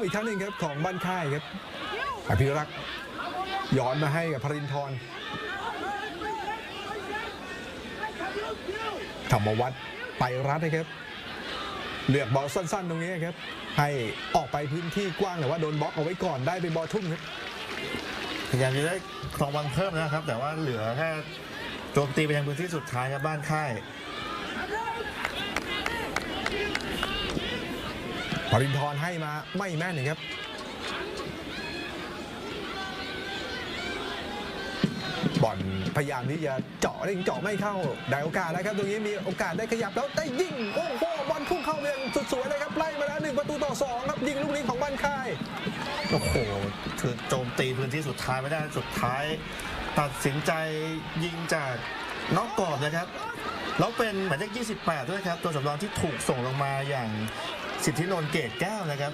มอีกครั้งหนึ่งครับของบ้านค่ายครับอภิรักษ์ย้อนมาให้กับพรินทร์ธรรมวัฒน์ไปรัดนะครับ เลือกบอลสั้น ๆ ตรงนี้ครับ ให้ออกไปพื้นที่กว้างแต่ว่าโดนบล็อกเอาไว้ก่อนได้เป็นบอลทุ่มครับพยายามจะได้ครองบอลเพิ่มนะครับ แต่ว่าเหลือแค่โจมตีไปยังพื้นที่สุดท้ายครับบ้านค่าย ปรินทร์ให้มาไม่แม่นนะครับบอลพยายามที่จะเจาะได้เจาะไม่เข้าได้โอกาสแล้วครับตรงนี้มีโอกาสได้ขยับแล้วได้ยิงโอ้โหบอลพุ่งเข้าไปอย่างสุดสวยเลยครับไล่มาแล้วหนึ่งประตูต่อสองครับยิงลูกนี้ของบ้านค่ายโอ้โหคือโจมตีพื้นที่สุดท้ายไม่ได้สุดท้าย ตัดสินใจยิงจากนอกกรอบนะครับแล้วเป็นหมายเลข28 ด้วยครับ ตัวสำรองที่ถูกส่งลงมาอย่าง สิทธินนท์เกตแก้วนะครับ